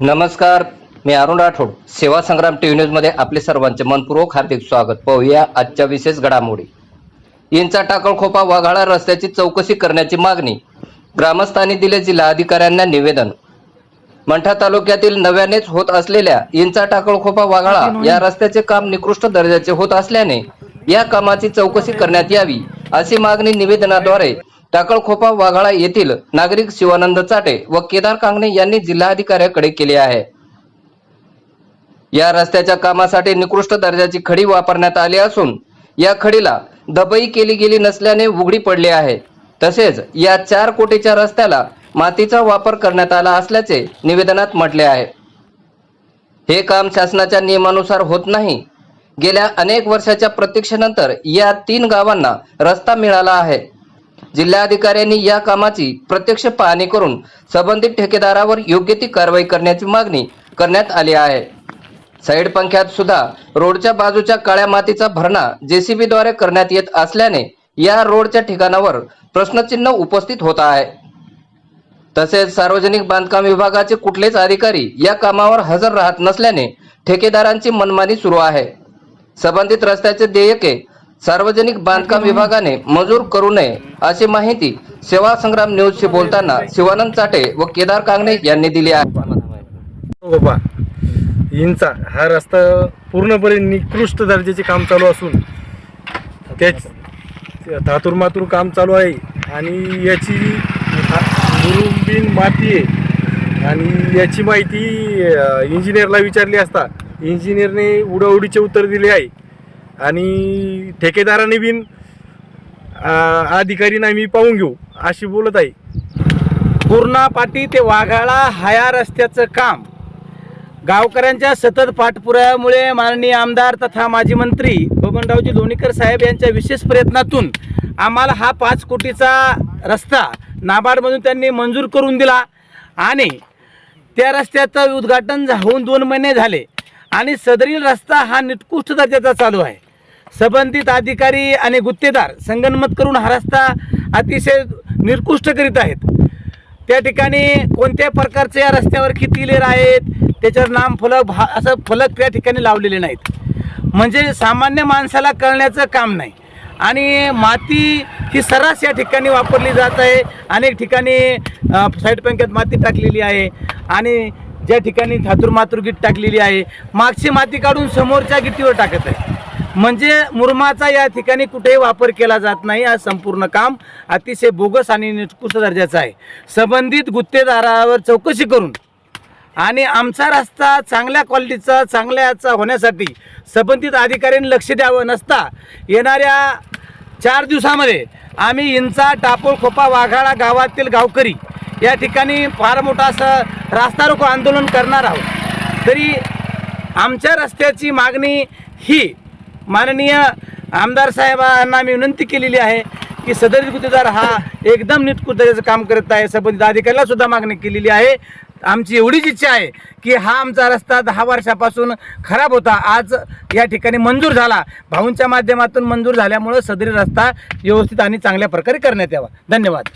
नमस्कार मी अरुण राठोड. सेवा संग्राम टीव्ही न्यूजमध्ये आपले सर्वांचे मनपूर्वक हार्दिक स्वागत. पाहूया आजच्या विशेष घडामोडी. इंचा टाकळखोपा वाघाळा रस्त्याची चौकशी करण्याची मागणी. ग्रामस्थांनी दिले जिल्हाधिकाऱ्यांना निवेदन. मंठा तालुक्यातील नव्यानेच होत असलेल्या इंचा टाकळखोपा वाघाळा या रस्त्याचे काम निकृष्ट दर्जाचे होत असल्याने या कामाची चौकशी करण्यात यावी अशी मागणी निवेदनाद्वारे टाकळखोपा वाघाळा येथील नागरिक शिवानंद चाटे व केदार कांगणे यांनी जिल्हाधिकाऱ्याकडे केले आहे. या रस्त्याच्या कामासाठी निकृष्ट दर्जाची खडी वापरण्यात आली असून या खडीला दबई केली गेली नसल्याने उघडी पडली आहे. तसेच या चार कोटीच्या रस्त्याला मातीचा वापर करण्यात आला असल्याचे निवेदनात म्हटले आहे. हे काम शासनाच्या नियमानुसार होत नाही. गेल्या अनेक वर्षाच्या प्रतीक्षेनंतर या तीन गावांना रस्ता मिळाला आहे. जिल्हाधिकाऱ्यांनी या कामाची प्रत्यक्ष पाहणी करून संबंधित ठेकेदारावर योग्य ती कारवाई करण्याची मागणी करण्यात आली आहे. साईड पंख्यात सुद्धा रोडच्या बाजूच्या काळ्या मातीचा भरणा जेसीबी द्वारे करण्यात येत असल्याने या रोडच्या ठिकाणावर प्रश्नचिन्ह उपस्थित होत आहे. तसेच सार्वजनिक बांधकाम विभागाचे कुठलेच अधिकारी या कामावर हजर राहत नसल्याने ठेकेदारांची मनमानी सुरू आहे. संबंधित रस्त्याचे देयके सार्वजनिक बांधकाम विभागाने मंजूर करू नये अशी माहिती सेवा संग्राम न्यूजशी बोलताना शिवानंद चाटे व केदार कांगणे यांनी दिली आहे. हो बाबा इंचा हा रस्ता पूर्णपणे निकृष्ट दर्जाचे काम चालू असून त्याच धातूर मातूर काम चालू आहे आणि याची मुरुंबीन माती आहे. आणि याची माहिती इंजिनियरला विचारली असता इंजिनियरने उडवडीचे उत्तर दिले आहे. आणि ठेकेदाराने बिन अधिकारीना मी पाहून घेऊ अशी बोलत आहे. पूर्णापाटी ते वाघाळा हाया रस्त्याचं काम. गावकऱ्यांच्या सतत पाठपुराव्यामुळे माननीय आमदार तथा माजी मंत्री बबनरावजी लोणीकर साहेब यांच्या विशेष प्रयत्नातून आम्हाला हा पाच कोटीचा रस्ता नाबार्डमधून त्यांनी मंजूर करून दिला आणि त्या रस्त्याचं उद्घाटन होऊन दोन महिने झाले आणि सदरील रस्ता हा निकृष्ट दर्जाचा चालू आहे. संबंधित अधिकारी आणि गुत्तेदार संगनमत करून हा रस्ता अतिशय निकृष्ट करीत आहेत. त्या ठिकाणी कोणत्या प्रकारचे या रस्त्यावर किती लेर आहेत त्याच्यावर नाम फलक भा असं फलक त्या ठिकाणी लावलेले नाहीत. म्हणजे सामान्य माणसाला कळण्याचं काम नाही. आणि माती ही सर्रास या ठिकाणी वापरली जात आहे. अनेक ठिकाणी साईड पंक्यात माती टाकलेली आहे. आणि ज्या ठिकाणी धातूर मातूर गीट टाकलेली आहे मागची माती काढून समोरच्या गिट्टीवर टाकत आहे. म्हणजे मुरमाचा या ठिकाणी कुठेही वापर केला जात नाही. हा संपूर्ण काम अतिशय बोगस आणि निकृष्ट दर्जाचं आहे. संबंधित गुत्तेदारावर चौकशी करून आणि आमचा रस्ता चांगल्या क्वालिटीचा चांगल्याचा होण्यासाठी संबंधित अधिकाऱ्यांनी लक्ष द्यावं नसता येणाऱ्या चार दिवसामध्ये आम्ही इंचा टापोळ खोपा वाघाळा गावातील गावकरी या ठिकाणी फार मोठा असं रास्ता रोको आंदोलन करणार आहोत. तरी आमच्या रस्त्याची मागणी ही माननीय आमदार साहेबांना मी विनंती केलेली आहे की सदर गुत्तेदार हा एकदम निटकुट काम करत आहे. संबंधित अधिकाऱ्याला सुद्धा मागणी केलेली आहे. आमची एवढीच इच्छा आहे की हा आमचा रस्ता दहा वर्षापासून खराब होता. आज या ठिकाणी मंजूर झाला. भाऊंच्या माध्यमातून मंजूर झाल्यामुळं सदरी रस्ता व्यवस्थित आणि चांगल्या प्रकारे करण्यात यावा. धन्यवाद.